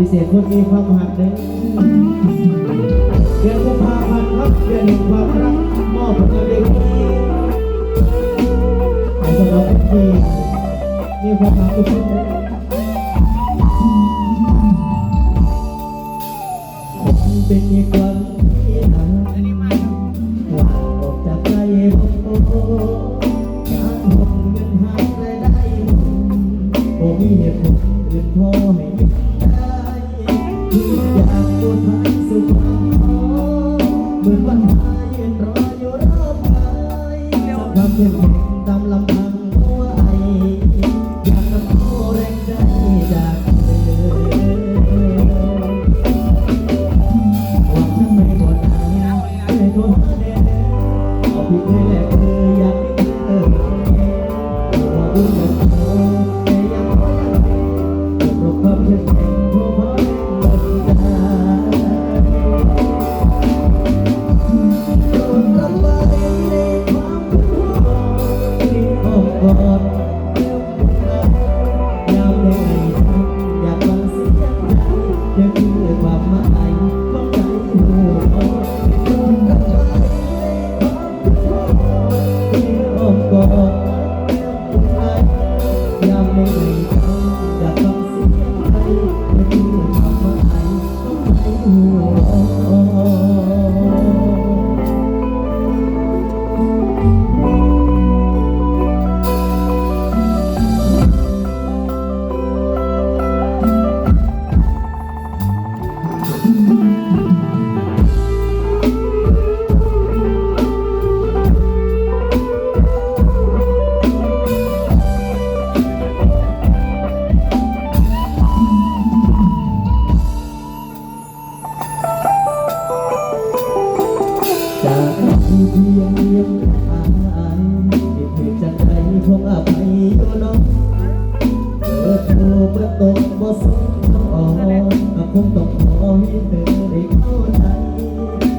พิเศษคนมีความหักเด้อเดือนกุมภาพันธ์ครับเดือนแห่งความรักมอบผลงานเพลงนี้ให้สำหรับคนที่มีความรักทุกคนเด้อผมเป็นอีกวันที่หาหวานออกจากใจผมโอ้การหมดเงินหารายได้โอ้มีเหตุผลอื่นพอให้ ที่เพียงเพียงอายที่เธอจะใจคงอภัยอยู่น้องเปิดโทรเปิดตกบ่สนออกก็คงต้องขอให้เธอได้เข้าใจ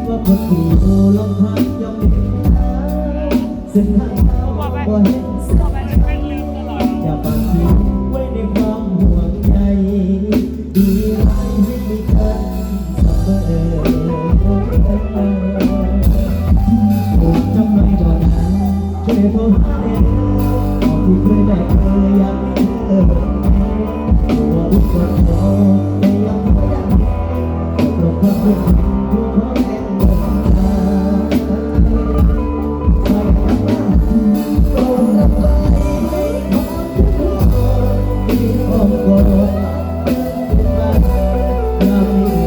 ว่าคนที่อยู่ลำพังย่อมเห็นทางเส้นทางเราบ่เห็นสัก ยพบเอที่เคยได้เคยอยากมีเธอว่ารู้สึกเราไม่ยอมไม่ได้ตรงกับเพื่อผู้ขอแางเดินทางตรงกับไปความทุกข์ที่อ้อมกอดอยากมี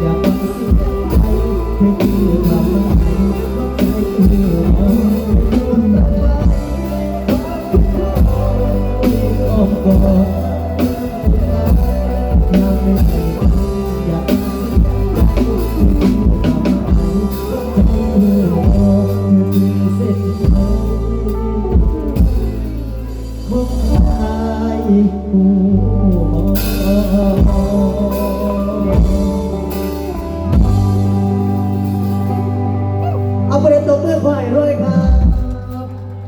อยากฟังเสียงใจเธอ